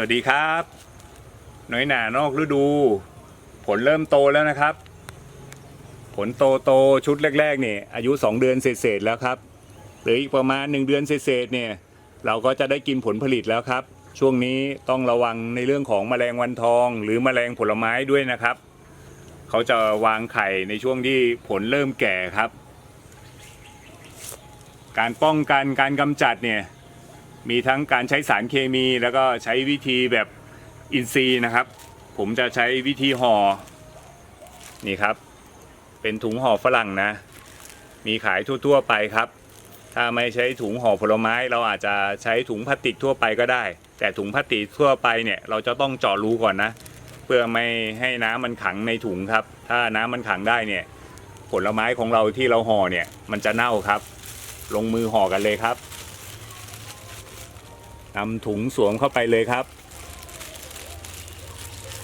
สวัสดีครับ น้อยหนานอกฤดู ผลเริ่มโตแล้วนะครับ ผลโตโตๆชุดแรกๆเนี่ยอายุ 2 เดือนเศษๆแล้วครับหรืออีกประมาณ 1 เดือนเศษๆเนี่ยเราก็จะได้กินผลผลิตแล้วครับ ช่วงนี้ต้องระวังในเรื่องของแมลงวันทอง หรือแมลงผลไม้ด้วยนะครับ เขาจะวางไข่ในช่วงที่ผลเริ่มแก่ครับ การป้องกันการกำจัดเนี่ย มีทั้งการใช้สารเคมี แล้วก็ใช้วิธีแบบอินทรีย์นะครับ ผมจะใช้วิธีห่อนี่ครับ เป็นถุงห่อฝรั่งนะ มีขายทั่วๆไปครับ ถ้าไม่ใช้ถุงห่อผลไม้ เราอาจจะใช้ถุงพลาสติกทั่วไปก็ได้ แต่ถุงพลาสติกทั่วไปเนี่ยเราจะต้องเจาะรูก่อนนะ เพื่อไม่ให้น้ำมันขังในถุงครับ ถ้าน้ำมันขังได้เนี่ยผลไม้ของเราที่เราห่อเนี่ยมันจะเน่าครับ ลงมือห่อกันเลยครับ นำถุงสวมเข้าไปเลยครับ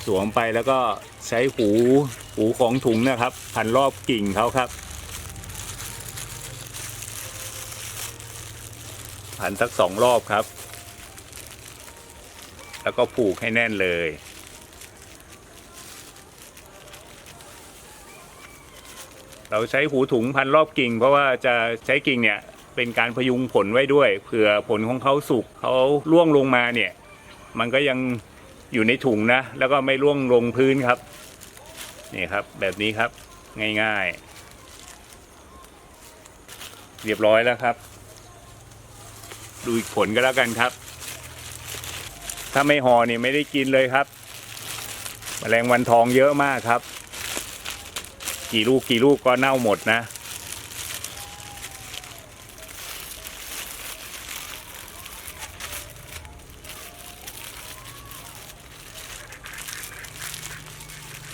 สวมไปแล้วก็ใช้หูหูของถุงนะครับ พันรอบกิ่งเขาครับ พันสักสองรอบครับ แล้วก็ผูกให้แน่นเลย เราใช้หูถุงพันรอบกิ่ง เพราะว่าจะใช้กิ่งเนี่ย เป็นการพยุงผลไว้ด้วยเผื่อผลของเขาสุกเขาล่วงลงมาเนี่ย มันก็ยังอยู่ในถุงนะ แล้วก็ไม่ร่วงลงพื้นครับนี่ครับ แบบนี้ครับง่ายๆ เรียบร้อยแล้วครับ ดูอีกผลก็แล้วกันครับ ถ้าไม่ห่อเนี่ยไม่ได้กินเลยครับแมลงวันทองเยอะมากครับ กี่ลูกกี่ลูกก็เน่าหมดนะ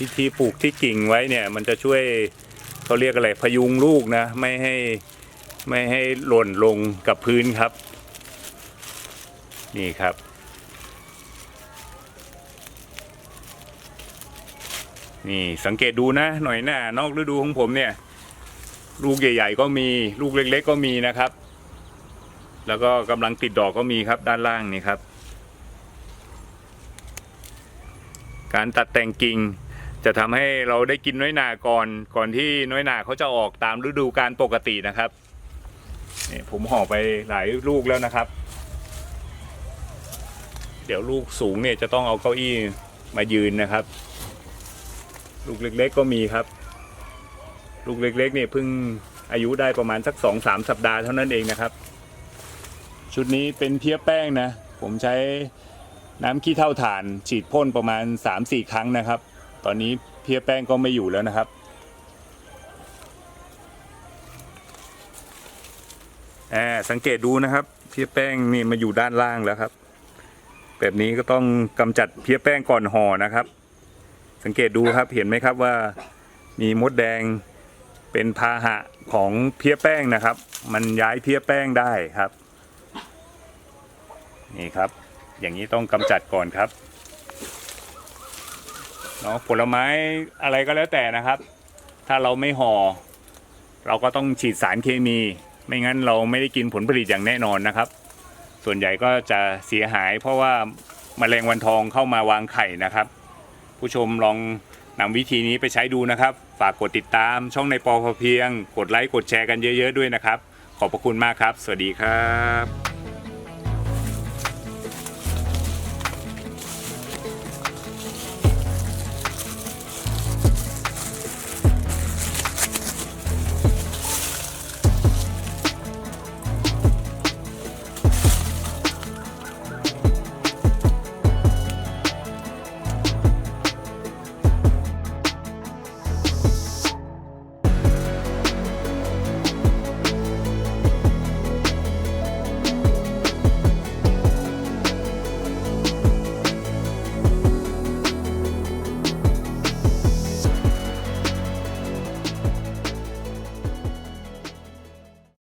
พิธีปลูกที่กิ่งไว้เนี่ย มันจะช่วยเขาเรียกอะไรพยุงลูกนะ ไม่ให้ไม่ให้หล่นลงกับพื้นครับ นี่ครับ นี่สังเกตดูนะ หน่อยหน้านอกฤดูของผมเนี่ย ลูกใหญ่ ๆ ก็มีลูกเล็ก ๆ ก็มีนะครับ แล้วก็กำลังติดดอกก็มีครับด้านล่างนี่ครับการตัดแต่งกิ่ง จะทำให้เราได้กินน้อยหนาก่อนก่อนที่น้อยหนาเขาจะออกตามฤดูการปกตินะครับนี่ผมห่อไปหลายลูกแล้วนะครับ เดี๋ยวลูกสูงเนี่ยจะต้องเอาเก้าอี้มายืนนะครับ ลูกเล็กๆก็มีครับ ลูกเล็กๆเนี่ยเพิ่งอายุได้ประมาณสักสองสามสัปดาห์เท่านั้นเองนะครับ ชุดนี้เป็นเพี้ยแป้งนะ ผมใช้น้ำขี้เท่าถ่าน ฉีดพ่นประมาณ 3-4 ครั้งนะครับ ตอนนี้เพี้ยแป้งก็ไม่อยู่แล้วนะครับอ่าสังเกตดูนะครับ เพี้ยแป้งนี่มาอยู่ด้านล่างแล้วครับ แบบนี้ก็ต้องกำจัดเพี้ยแป้งก่อนห่อนะครับ สังเกตดูครับเห็นไหมครับว่ามีมดแดงเป็นพาหะของเพี้ยแป้งนะครับ มันย้ายเพี้ยแป้งได้ครับ นี่ครับ อย่างนี้ต้องกำจัดก่อนครับ เนาะผลไม้อะไรก็แล้วแต่นะครับ ถ้าเราไม่ห่อ เราก็ต้องฉีดสารเคมี ไม่งั้นเราไม่ได้กินผลผลิตอย่างแน่นอนนะครับ ส่วนใหญ่ก็จะเสียหาย เพราะว่าแมลงวันทองเข้ามาวางไข่นะครับ ผู้ชมลองนำวิธีนี้ไปใช้ดูนะครับ ฝากกดติดตามช่องในปอพอเพียง กดไลค์กดแชร์กันเยอะ ๆ ด้วยนะครับ ขอบพระคุณมากครับ สวัสดีครับ